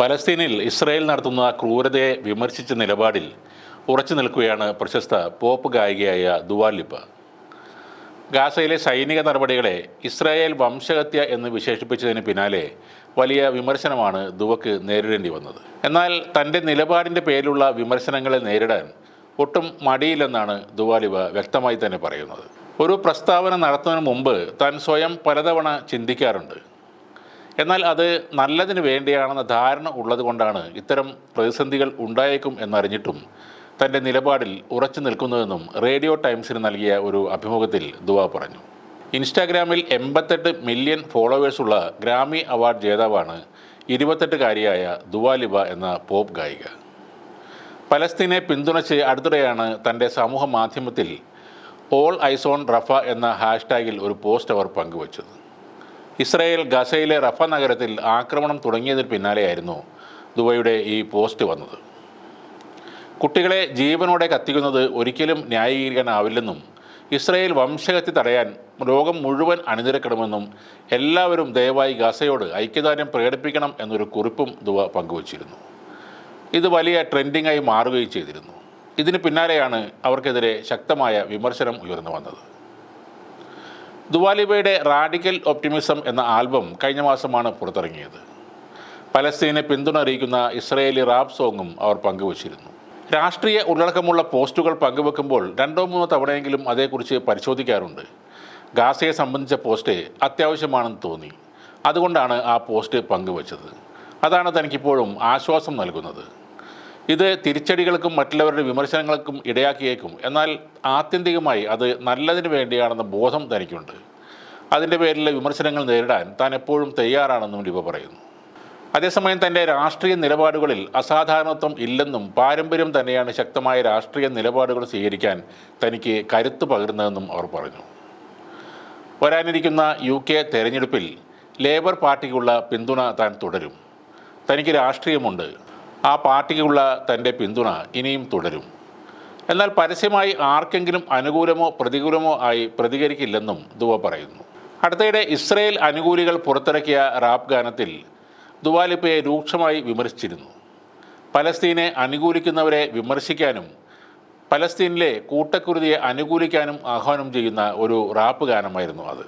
പലസ്തീനിൽ Israel നടത്തുന്ന ക്രൂരതയെ വിമർശിച്ച നിലപാടിൽ ഉറച്ചു നിൽക്കുകയാണ് പ്രശസ്ത പോപ്പ് ഗായികയായ ദുവാലിപ്പ ഗാസയിലെ സൈനിക നടപടികളെ ഇസ്രായേൽ വംശഹത്യ എന്ന് വിശേഷിപ്പിച്ചതിന് പിന്നാലെ വലിയ വിമർശനമാണ് ദുവക്ക് നേരിടേണ്ടി വന്നത്. എന്നാൽ തന്റെ നിലപാടിന്റെ പേരിലുള്ള വിമർശനങ്ങളെ നേരിടാൻ ഒട്ടും മടിയില്ലെന്നാണ് ദുവാലിബ വ്യക്തമായി തന്നെ പറയുന്നത്. ഒരു പ്രസ്താവന നടത്തുന്നതിന് മുമ്പ് താൻ സ്വയം പലതവണ ചിന്തിക്കാറുണ്ട്. എന്നാൽ അത് നല്ലതിന് വേണ്ടിയാണെന്ന ധാരണ ഉള്ളതുകൊണ്ടാണ് ഇത്തരം പ്രതിസന്ധികൾ ഉണ്ടായേക്കും എന്നറിഞ്ഞിട്ടും തന്റെ നിലപാടിൽ ഉറച്ചു നിൽക്കുന്നതെന്നും റേഡിയോ ടൈംസിന് നൽകിയ ഒരു അഭിമുഖത്തിൽ ദുവ പറഞ്ഞു. ഇൻസ്റ്റാഗ്രാമിൽ എൺപത്തെട്ട് മില്യൺ ഫോളോവേഴ്സുള്ള ഗ്രാമി അവാർഡ് ജേതാവാണ് ഇരുപത്തെട്ടുകാരിയായ ദുവാലിബ എന്ന പോപ്പ് ഗായിക. പലസ്തീനെ പിന്തുണച്ച് അടുത്തിടെയാണ് തന്റെ സമൂഹ മാധ്യമത്തിൽ ഓൾ ഐസോൺ റഫ എന്ന ഹാഷ്ടാഗിൽ ഒരു പോസ്റ്റ് അവർ പങ്കുവച്ചത്. ഇസ്രായേൽ ഗസയിലെ റഫ നഗരത്തിൽ ആക്രമണം തുടങ്ങിയതിന് പിന്നാലെയായിരുന്നു ദുബൈയുടെ ഈ പോസ്റ്റ് വന്നത്. കുട്ടികളെ ജീവനോടെ കത്തിക്കുന്നത് ഒരിക്കലും ന്യായീകരിക്കാനാവില്ലെന്നും ഇസ്രായേൽ വംശഹത്യ തടയാൻ ലോകം മുഴുവൻ അണിനിരക്കണമെന്നും എല്ലാവരും ദയവായി ഗസയോട് ഐക്യദാർഢ്യം പ്രകടിപ്പിക്കണം എന്നൊരു കുറിപ്പും ദുബ പങ്കുവച്ചിരുന്നു. ഇത് വലിയ ട്രെൻഡിങ്ങായി മാറുകയും ചെയ്തിരുന്നു. ഇതിന് പിന്നാലെയാണ് അവർക്കെതിരെ ശക്തമായ വിമർശനം ഉയർന്നു വന്നത്. ദുവാലിബയുടെ റാഡിക്കൽ ഒപ്റ്റിമിസം എന്ന ആൽബം കഴിഞ്ഞ മാസമാണ് പുറത്തിറങ്ങിയത്. പലസ്തീനെ പിന്തുണ അറിയിക്കുന്ന ഇസ്രയേലി റാപ്പ് സോങ്ങും അവർ പങ്കുവച്ചിരുന്നു. രാഷ്ട്രീയ ഉള്ളടക്കമുള്ള പോസ്റ്റുകൾ പങ്കുവെക്കുമ്പോൾ രണ്ടോ മൂന്നോ തവണയെങ്കിലും അതേക്കുറിച്ച് പരിശോധിക്കാറുണ്ട്. ഗാസയെ സംബന്ധിച്ച പോസ്റ്റ് അത്യാവശ്യമാണെന്ന് തോന്നി. അതുകൊണ്ടാണ് ആ പോസ്റ്റ് പങ്കുവച്ചത്. അതാണ് തനിക്കിപ്പോഴും ആശ്വാസം നൽകുന്നത്. ഇത് തിരിച്ചടികൾക്കും മറ്റുള്ളവരുടെ വിമർശനങ്ങൾക്കും ഇടയാക്കിയേക്കും. എന്നാൽ ആത്യന്തികമായി അത് നല്ലതിന് വേണ്ടിയാണെന്ന ബോധം തനിക്കുണ്ട്. അതിന്റെ പേരിലെ വിമർശനങ്ങൾ നേരിടാൻ താൻ എപ്പോഴും തയ്യാറാണെന്നും ലിപ പറയുന്നു. അതേസമയം തന്റെ രാഷ്ട്രീയ നിലപാടുകളിൽ അസാധാരണത്വം ഇല്ലെന്നും പാരമ്പര്യം തന്നെയാണ് ശക്തമായ രാഷ്ട്രീയ നിലപാടുകൾ സ്വീകരിക്കാൻ തനിക്ക് കരുത്ത് പകരുന്നതെന്നും അവർ പറഞ്ഞു. വരാനിരിക്കുന്ന യു കെ തെരഞ്ഞെടുപ്പിൽ ലേബർ പാർട്ടിക്കുള്ള പിന്തുണ താൻ തുടരും. തനിക്ക് രാഷ്ട്രീയമുണ്ട്. ആ പാർട്ടിക്കുള്ള തന്റെ പിന്തുണ ഇനിയും തുടരും. എന്നാൽ പരസ്യമായി ആർക്കെങ്കിലും അനുകൂലമോ പ്രതികൂലമോ ആയി പ്രതികരിക്കില്ലെന്നും ദുവ പറയുന്നു. അടുത്തിടെ ഇസ്രയേൽ അനുകൂലികൾ പുറത്തിറക്കിയ റാപ്പ് ഗാനത്തിൽ ദുവാലിപ്പയെ രൂക്ഷമായി വിമർശിച്ചിരുന്നു. പലസ്തീനെ അനുകൂലിക്കുന്നവരെ വിമർശിക്കാനും പലസ്തീനിലെ കൂട്ടക്കുരുതിയെ അനുകൂലിക്കാനും ആഹ്വാനം ചെയ്യുന്ന ഒരു റാപ്പ് ഗാനമായിരുന്നു അത്.